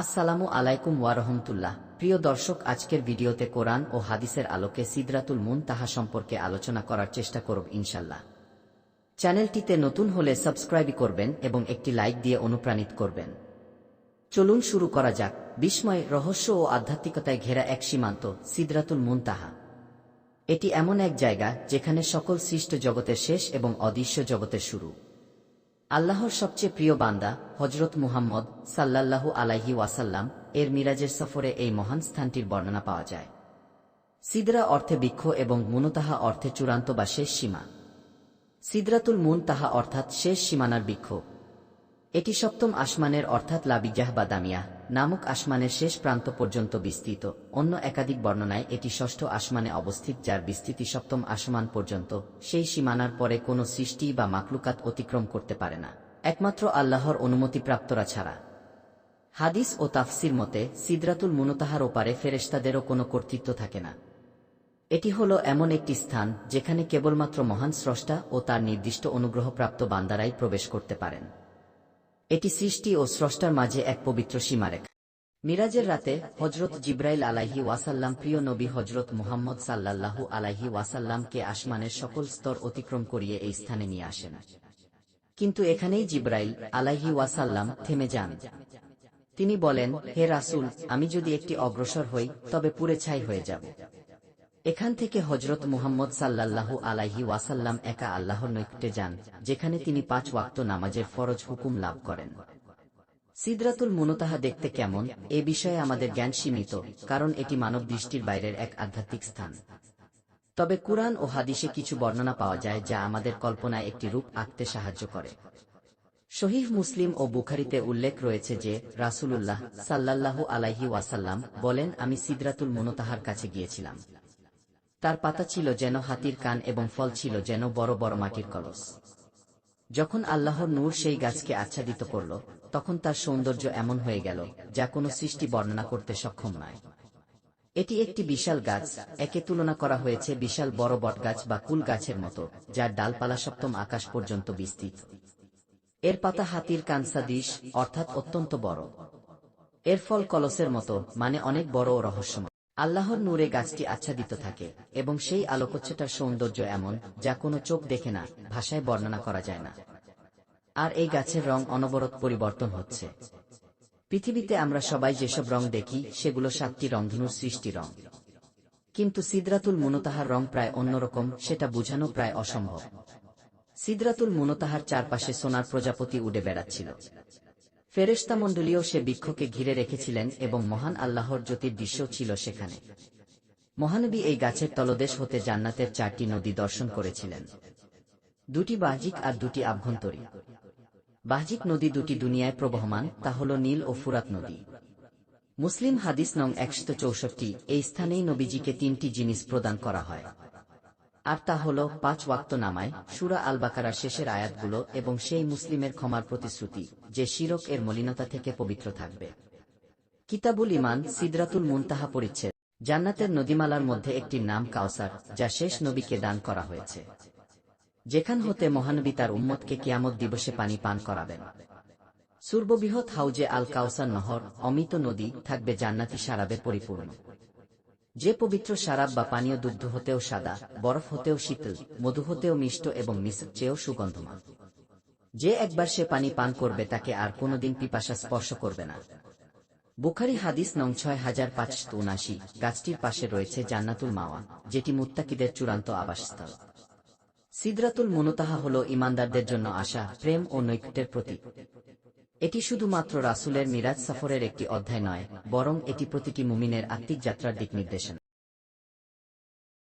আসসালামু আলাইকুম ওয়ারহমতুল্লাহ প্রিয় দর্শক, আজকের ভিডিওতে কোরআন ও হাদিসের আলোকে সিদরাতুল মুন তাহা সম্পর্কে আলোচনা করার চেষ্টা করব ইনশাল্লাহ চ্যানেলটিতে নতুন হলে সাবস্ক্রাইব করবেন এবং একটি লাইক দিয়ে অনুপ্রাণিত করবেন। চলুন শুরু করা যাক। বিস্ময়, রহস্য ও আধ্যাত্মিকতায় ঘেরা এক সীমান্ত, সিদরাতুল মুন তাহা। এটি এমন এক জায়গা যেখানে সকল সৃষ্ট জগতের শেষ এবং অদৃশ্য জগতের শুরু। আল্লাহর সবচেয়ে প্রিয় বান্দা হজরত মুহাম্মদ সাল্লাল্লাহু আলাইহি ওয়াসাল্লাম, এর মিরাজের সফরে এই মহান স্থানটির বর্ণনা পাওয়া যায়। সিদরা অর্থে বৃক্ষ এবং মুনতাহা অর্থে চূড়ান্ত বা শেষ সীমা। সিদরাতুল মুন তাহা অর্থাৎ শেষ সীমানার বৃক্ষ। এটি সপ্তম আসমানের অর্থাৎ লাবিজাহ বা দামিয়া নামক আসমানের শেষ প্রান্ত পর্যন্ত বিস্তৃত। অন্য একাধিক বর্ণনায় এটি ষষ্ঠ আসমানে অবস্থিত, যার বিস্তৃতি সপ্তম আসমান পর্যন্ত। সেই সীমানার পরে কোনো সৃষ্টি বা মাকলুকাত অতিক্রম করতে পারে না। একমাত্র আল্লাহর অনুমতিপ্রাপ্তরা ছাড়া। হাদিস ও তাফসির মতে, সিদ্রাতুল মুনতাহার ওপারে ফেরেশতাদেরও কোনো কর্তৃত্ব থাকে না। এটি হল এমন একটি স্থান, যেখানে কেবলমাত্র মহান স্রষ্টা ও তার নির্দিষ্ট অনুগ্রহপ্রাপ্ত বান্দারাই প্রবেশ করতে পারেন। এটি সৃষ্টি ও স্রষ্টার মাঝে এক পবিত্র সীমারেখা। মিরাজের রাতে হজরত জিব্রাইল আলাহি ওয়াসাল্লাম প্রিয় নবী হজরত মুহাম্মদ সাল্লাল্লাহু আলাহি ওয়াসাল্লামকে আসমানের সকল স্তর অতিক্রম করিয়ে এই স্থানে নিয়ে আসেন। কিন্তু এখানেই জিব্রাইল আলাহি ওয়াসাল্লাম থেমে যান। তিনি বলেন, হে রাসুল, আমি যদি একটি অগ্রসর হই, তবে পুরে ছাই হয়ে যাব। এখান থেকে হজরত মুহাম্মদ সাল্লাল্লাহু আলাইহি ওয়াসাল্লাম একা আল্লাহর নৈকটে যান, যেখানে তিনি পাঁচ ওয়াক্ত নামাজের ফরজ হুকুম লাভ করেন। সিদরাতুল মুনতাহা দেখতে কেমন? এ বিষয়ে আমাদের জ্ঞান সীমিত, কারণ এটি মানব দৃষ্টির বাইরের এক আধ্যাত্মিক স্থান। তবে কুরআন ও হাদিসে কিছু বর্ণনা পাওয়া যায় যা আমাদের কল্পনায় একটি রূপ আঁকতে সাহায্য করে। শহীদ মুসলিম ও বুখারিতে উল্লেখ রয়েছে যে, রাসূলুল্লাহ সাল্লাল্লাহু আলাইহি ওয়াসাল্লাম বলেন, আমি সিদরাতুল মুনতাহার কাছে গিয়েছিলাম। তার পাতা ছিল যেন হাতির কান এবং ফল ছিল যেন বড় বড় মাটির কলস। যখন আল্লাহর নূর সেই গাছকে আচ্ছাদিত করল, তখন তার সৌন্দর্য এমন হয়ে গেল, যা কোনো সৃষ্টি বর্ণনা করতে সক্ষম নয়। এটি একটি বিশাল গাছ, একে তুলনা করা হয়েছে বিশাল বড় বটগাছ বা কুল গাছের মতো, যার ডালপালা সপ্তম আকাশ পর্যন্ত বিস্তৃত। এর পাতা হাতির কানসাদিস অর্থাৎ অত্যন্ত বড়। এর ফল কলসের মতো মানে অনেক বড় ও রহস্যময়। আল্লাহর নূরে গাছটি আচ্ছাদিত থাকে, এবং সেই আলোকচ্ছটার সৌন্দর্য এমন, যা কোনো চোখ দেখে না, ভাষায় বর্ণনা করা যায় না। আর এই গাছের রং অনবরত পরিবর্তন হচ্ছে। পৃথিবীতে আমরা সবাই যেসব রং দেখি, সেগুলো সাতটি রংধনুর সৃষ্টি রং। কিন্তু সিদ্রাতুল মুনতাহার রং প্রায় অন্যরকম, সেটা বোঝানো প্রায় অসম্ভব। সিদ্রাতুল মুনতাহার চারপাশে সোনার প্রজাপতি উড়ে বেড়াচ্ছিল। ফেরেশতামণ্ডলীও সে বৃক্ষকে ঘিরে রেখেছিলেন এবং মহান আল্লাহর জ্যোতির দৃশ্য ছিল সেখানে। মহানবী এই গাছের তলদেশ হতে জান্নাতের চারটি নদী দর্শন করেছিলেন। দুটি বাহ্যিক আর দুটি আভ্যন্তরীণ। বাহ্যিক নদী দুটি দুনিয়ায় প্রবহমান, তা হল নীল ও ফুরাত নদী। মুসলিম হাদিস নং একশত চৌষট্টি, এই স্থানেই নবীজিকে তিনটি জিনিস প্রদান করা হয়। আর তা হল পাঁচ ওয়াক্ত নামায়, সুরা আল বাকারার শেষের আয়াতগুলো এবং সেই মুসলিমের ক্ষমার প্রতিশ্রুতি, যে শিরক এর মলিনতা থেকে পবিত্র থাকবে। কিতাবুল ইমান সিদরাতুল মুনতাহা পরিচ্ছেদ জান্নাতের নদীমালার মধ্যে একটি নাম কাউসার যা শেষ নবীকে দান করা হয়েছে। যেখান হতে মহানবী তার উম্মতকে কিয়ামত দিবসে পানি পান করাবেন। সুর্ববৃহৎ হাউজে আল কাউসার নহর, অমিত নদী, থাকবে জান্নাতি সারাবে পরিপূর্ণ। যে পবিত্র সারাব বা পানীয় দুগ্ধ হতেও সাদা, বরফ হতেও শীতল, মধু হতেও মিষ্ট এবং মিশ্র চেয়েও সুগন্ধমান যে একবার সে পানি পান করবে তাকে আর কোনোদিন পিপাসা স্পর্শ করবে না। বুখারি হাদিস নং ছয় হাজার পাঁচশত উনাশি, গাছটির পাশে রয়েছে জান্নাতুল মাওয়া, যেটি মুত্তাকিদের চূড়ান্ত আবাসস্থল। সিদরাতুল মনোতাহা হল ইমানদারদের জন্য আশা, প্রেম ও নৈকট্যের প্রতীক। এটি শুধুমাত্র রাসুলের মিরাজ সফরের একটি অধ্যায় নয়, বরং এটি প্রতিটি মুমিনের আত্মিক যাত্রার দিক নির্দেশনা।